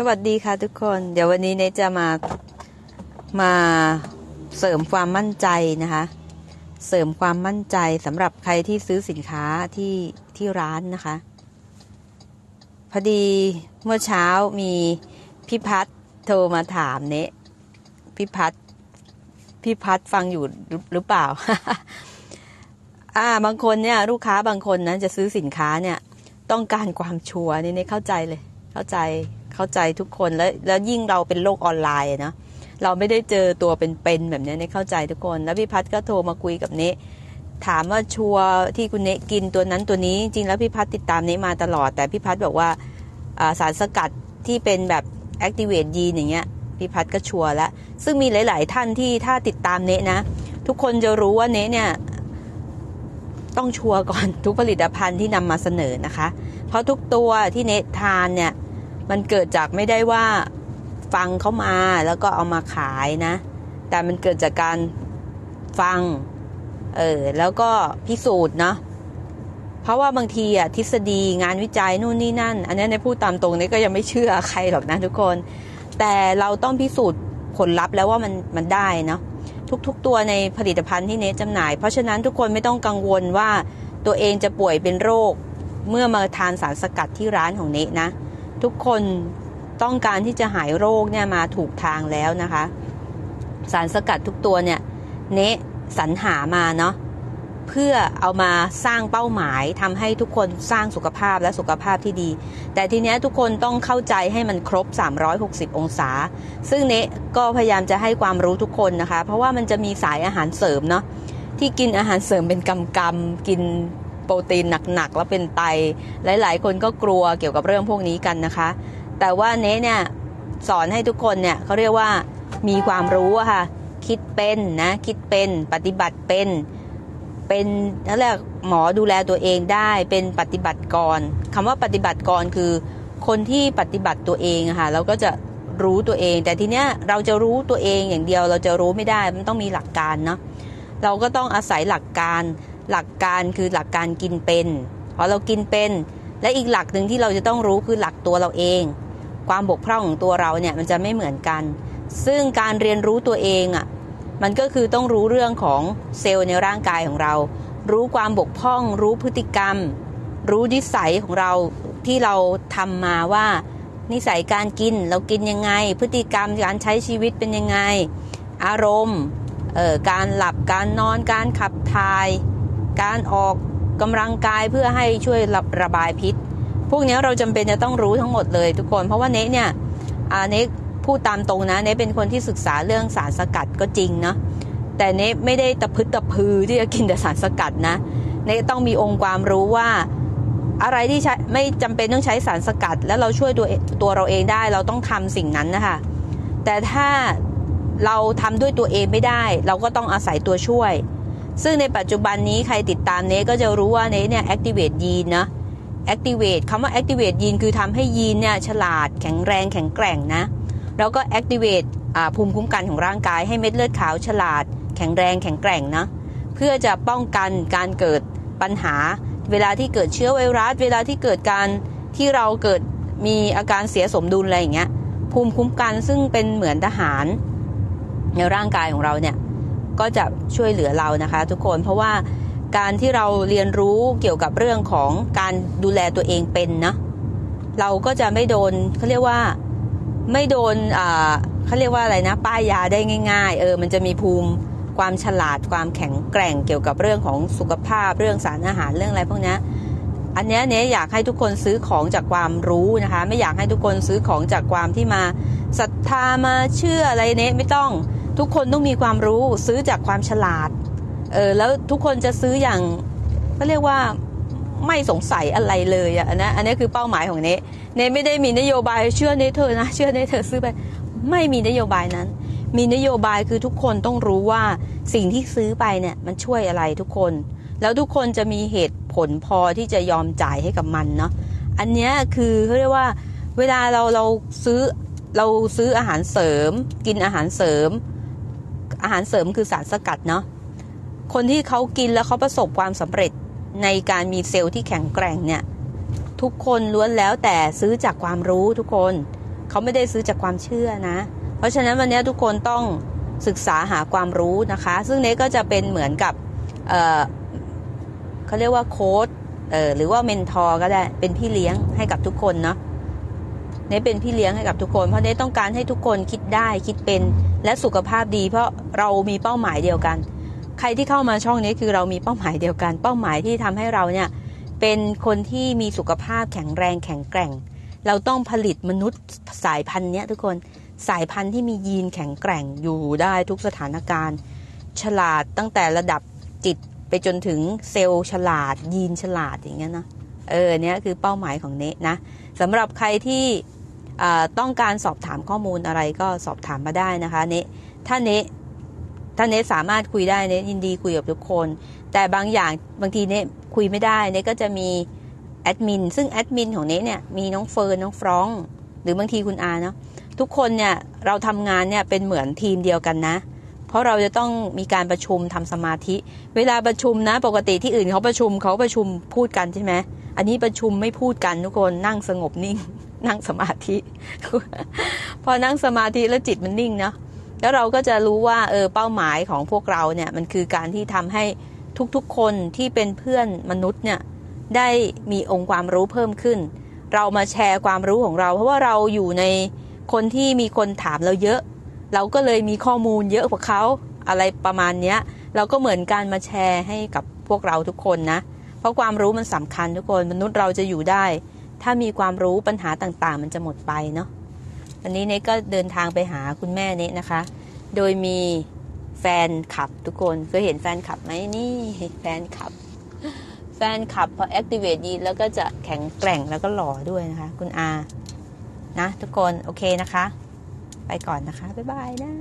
สวัสดีค่ะทุกคน เดี๋ยววันนี้เนจะมามาเสริมความมั่นใจนะคะ เสริมความมั่นใจสำหรับใครที่ซื้อสินค้าที่ที่ร้านนะคะ พอดีเมื่อเช้ามีพี่พัฒโทรมาถามเนะพี่พัฒพี่พัฒฟังอยู่หรือเปล่า อ่า บางคนเนี่ย ลูกค้าบางคนนะจะซื้อสินค้าเนี่ย ต้องการความชัวร์นี่เนเข้าใจเลย เข้าใจ เข้าใจทุกคนแล้วแล้วยิ่งเราเป็นโลกออนไลน์นะเราไม่ได้เจอตัวเป็นๆแบบเนี้ยเนยเข้าใจทุกคน แล้วพี่พัฒน์ก็โทรมาคุยกับเนะถามว่าชัวที่คุณเนะกินตัวนั้นตัวนี้จริงแล้วพี่พัฒน์ติดตามเนะมาตลอด แต่พี่พัฒน์บอกว่าสารสกัดที่เป็นแบบ activate ยีนอย่างเงี้ยพี่พัฒน์ก็ชัวแล้ว ซึ่งมีหลาย ๆ ท่านที่ถ้าติดตามเนะนะ ทุกคนจะรู้ว่าเนะเนี่ยต้องชัวร์ก่อนทุกผลิตภัณฑ์ที่นำมาเสนอนะคะ เพราะทุกตัวที่เนททานเนี่ย มันเกิดจากไม่ได้ว่าฟังเขามาแล้วก็เอามาขายนะ แต่มันเกิดจากการฟัง เออ แล้วก็พิสูจน์เนาะเพราะว่าบางทีอะทฤษฎีงานวิจัยนู่นนี่นั่น อันนี้ในพูดตามตรงนี้ก็ยังไม่เชื่อใครหรอกนะทุกคน แต่เราต้องพิสูจน์ผลลัพธ์แล้วว่ามันมันได้เนาะทุกๆตัวในผลิตภัณฑ์ที่เนทจำหน่าย เพราะฉะนั้นทุกคนไม่ต้องกังวลว่าตัวเองจะป่วยเป็นโรค เมื่อมาทานสารสกัดที่ร้านของเนทนะ ทุกคนต้องการที่จะหายโรคเนี่ยมาถูกทางแล้วนะคะ สารสกัดทุกตัวเนี่ยเนะสรรหามาเนาะเพื่อเอามาสร้างเป้าหมายทำให้ทุกคนสร้างสุขภาพและสุขภาพที่ดี แต่ทีเนี้ยทุกคนต้องเข้าใจให้มันครบ 360 องศา ซึ่งเนะก็พยายามจะให้ความรู้ทุกคนนะคะ เพราะว่ามันจะมีสายอาหารเสริมเนาะที่กินอาหารเสริมเป็นกำกำๆกิน โปรตีนหนักๆ แล้วเป็นไต หลาย ๆ คนก็กลัวเกี่ยวกับเรื่องพวกนี้กันนะคะ แต่ว่าเนะเนี่ยสอนให้ทุกคนเนี่ยเขาเรียกว่ามีความรู้อะค่ะ คิดเป็นนะคิดเป็นปฏิบัติเป็นเป็นนั่นแหละหมอดูแลตัวเองได้เป็นปฏิบัติกรคำว่าปฏิบัติกรคือคนที่ปฏิบัติตัวเองอะค่ะเราก็จะรู้ตัวเอง แต่ทีเนี้ยเราจะรู้ตัวเองอย่างเดียวเราจะรู้ไม่ได้มันต้องมีหลักการเนาะเราก็ต้องอาศัยหลักการ หลักการคือหลักการกินเป็นพอเรากินเป็น และอีกหลักหนึ่งที่เราจะต้องรู้คือหลักตัวเราเอง ความบกพร่องของตัวเราเนี่ยมันจะไม่เหมือนกัน ซึ่งการเรียนรู้ตัวเองอะ่ะมันก็คือต้องรู้เรื่องของเซลล์ในร่างกายของเรา รู้ความบกพร่อง รู้พฤติกรรม รู้นิสัยของเราที่เราทำมาว่า นิสัยการกินเรากินยังไง พฤติกรรมการใช้ชีวิตเป็นยังไง อารมณ์เอ่อการหลับการนอนการขับถ่าย การออกกำลังกายเพื่อให้ช่วยระระบายพิษ พวกนี้เราจำเป็นจะต้องรู้ทั้งหมดเลยทุกคน เพราะว่าเนะเนี่ยอาเนะพูดตามตรงนะเนะเป็นคนที่ศึกษาเรื่องสารสกัดก็จริงเนาะแต่เนะไม่ได้ตะพึดตะพือที่จะกินแต่สารสกัดนะเนะต้องมีองค์ความรู้ว่าอะไรที่ใช้ไม่จำเป็นต้องใช้สารสกัด แล้วเราช่วยตัวตัวเราเองได้เราต้องทำสิ่งนั้นนะคะแต่ถ้าเราทำด้วยตัวเองไม่ได้ เราก็ต้องอาศัยตัวช่วย ซึ่งในปัจจุบันนี้ใครติดตามเนก็จะรู้ว่าเนเนี่ย activate ยีนนะ activate คำว่า activate ยีนคือทำให้ยีนเนี่ยฉลาดแข็งแรงแข็งแกร่งนะ แล้วก็ activate ภูมิคุ้มกันของร่างกายให้เม็ดเลือดขาวฉลาด แข็งแรงแข็งแกร่งนะ เพื่อจะป้องกันการเกิดปัญหา เวลาที่เกิดเชื้อไวรัส เวลาที่เกิดการที่เราเกิดมีอาการเสียสมดุลอะไรอย่างเงี้ยภูมิคุ้มกันซึ่งเป็นเหมือนทหารในร่างกายของเราเนี่ย ก็จะช่วยเหลือเรานะคะ ทุกคนเพราะว่าการที่เราเรียนรู้เกี่ยวกับเรื่องของการดูแลตัวเองเป็นนะเราก็จะไม่โดนเขาเรียกว่าไม่โดนเขาเรียกว่าอะไรนะ ป้ายยาได้ง่ายๆเออมันจะมีภูมิความฉลาดความแข็งแกร่งเกี่ยวกับเรื่องของสุขภาพเรื่องสารอาหารเรื่องอะไรพวกนี้อันเนี้ยเนี้ยอยากให้ทุกคนซื้อของจากความรู้นะคะ ไม่อยากให้ทุกคนซื้อของจากความที่มาศรัทธามาเชื่ออะไรเนี้ยไม่ต้อง ทุกคนต้องมีความรู้ซื้อจากความฉลาด เออแล้วทุกคนจะซื้ออย่างก็เรียกว่าไม่สงสัยอะไรเลยอะนะอันนี้คือเป้าหมายของเนเนไม่ได้มีนโยบายเชื่อเนเธอนะเชื่อเนเธอซื้อไปไม่มีนโยบายนั้น มีนโยบายคือทุกคนต้องรู้ว่าสิ่งที่ซื้อไปเนี่ยมันช่วยอะไรทุกคน แล้วทุกคนจะมีเหตุผลพอที่จะยอมจ่ายให้กับมันเนาะอันนี้คือเขาเรียกว่า เวลาเราเราซื้อเราซื้ออาหารเสริม กินอาหารเสริม อาหารเสริมคือสารสกัดเนาะคนที่เขากินแล้วเขาประสบความสำเร็จในการมีเซลล์ที่แข็งแกร่งเนี่ย ทุกคนล้วนแล้วแต่ซื้อจากความรู้ทุกคนเขาไม่ได้ซื้อจากความเชื่อนะ เพราะฉะนั้นวันนี้ทุกคนต้องศึกษาหาความรู้นะคะ ซึ่งเนก็จะเป็นเหมือนกับเเขาเรียกว่าโค้ดหรือว่าเมนทอร์ก็ได้เป็นพี่เลี้ยงให้กับทุกคนเนาะ เนเป็นพี่เลี้ยงให้กับทุกคนเพราะเนต้องการให้ทุกคนคิดได้คิดเป็นและสุขภาพดี เพราะเรามีเป้าหมายเดียวกัน ใครที่เข้ามาช่องนี้คือเรามีเป้าหมายเดียวกัน เป้าหมายที่ทำให้เราเนี่ยเป็นคนที่มีสุขภาพแข็งแรงแข็งแกร่ง เราต้องผลิตมนุษย์สายพันธุ์เนี้ยทุกคนสายพันธุ์ที่มียีนแข็งแกร่งอยู่ได้ทุกสถานการณ์ ฉลาดตั้งแต่ระดับจิตไปจนถึงเซลล์ฉลาด ยีนฉลาดอย่างเงี้ยนะเออเนี้ยคือเป้าหมายของเนะนะสำหรับใครที่ ต้องการสอบถามข้อมูลอะไรก็สอบถามมาได้นะคะเนะถ้าเนะถ้าเนสามารถคุยได้เนยินดีคุยกับทุกคน แต่บางอย่างบางทีเนคุยไม่ได้เนก็จะมีแอดมินซึ่งแอดมินของเนเนี่ยมีน้องเฟิร์นน้องฟรอง หรือบางทีคุณอาเนาะทุกคนเนี่ยเราทำงานเนี่ยเป็นเหมือนทีมเดียวกันนะ เพราะเราจะต้องมีการประชุมทำสมาธิ เวลาประชุมนะ ปกติที่อื่นเขาประชุมเขาประชุมพูดกันใช่ไหมอันนี้ประชุมไม่พูดกันทุกคนนั่งสงบนิ่ง นั่งสมาธิ พอนั่งสมาธิแล้วจิตมันนิ่งเนาะแล้วเราก็จะรู้ว่าเออเป้าหมายของพวกเราเนี่ยมันคือการที่ทำให้ทุกๆคนที่เป็นเพื่อนมนุษย์เนี่ยได้มีองค์ความรู้เพิ่มขึ้น เรามาแชร์ความรู้ของเรา เพราะว่าเราอยู่ในคนที่มีคนถามเราเยอะ เราก็เลยมีข้อมูลเยอะกว่าเขาอะไรประมาณเนี้ย เราก็เหมือนการมาแชร์ให้กับพวกเราทุกคนนะ เพราะความรู้มันสำคัญทุกคนมนุษย์เราจะอยู่ได้ ถ้ามีความรู้ปัญหาต่างๆ มันจะหมดไปเนาะวันนี้เนก็เดินทางไปหาคุณแม่เนนะคะ โดยมีแฟนขับทุกคนเคยเห็นแฟนขับไหมนี่แฟนขับ แฟนขับพอ activate ยีนแล้วก็จะแข็งแกร่งแล้วก็หล่อด้วยนะคะ คุณอานะทุกคนโอเคนะคะ ไปก่อนนะคะ บ๊ายบายนะ